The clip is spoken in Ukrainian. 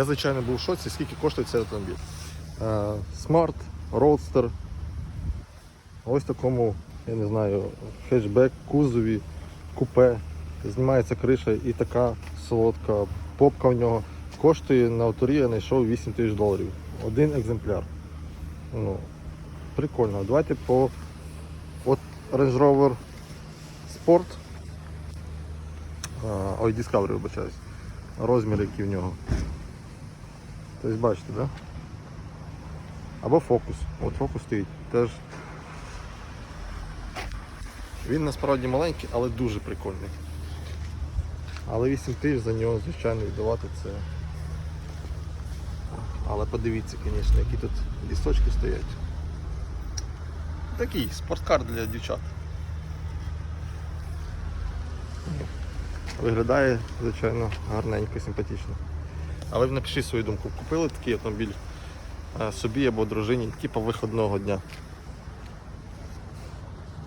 Я, звичайно, був в шоці, скільки коштує цей автомобіль. Е, Smart, Roadster. Ось такому, я не знаю, хетчбек, кузові, купе. Знімається криша і така солодка попка в нього. Коштує на авторі, я знайшов 8 тисяч доларів. Один екземпляр. Ну, прикольно. Давайте по от Range Rover Sport. А, Ой, Discovery, вибачаюсь. Розмір, який в нього. Тобто бачите, так? Да? Або фокус. От фокус стоїть. Теж. Він насправді маленький, але дуже прикольний. Але 8 тисяч за нього, звичайно, віддавати це. Але подивіться, звісно, які тут лісточки стоять. Такий спорткар для дівчат. Виглядає, звичайно, гарненько, симпатично. Але напишіть свою думку, купили такий автомобіль е, собі або дружині, типу виходного дня.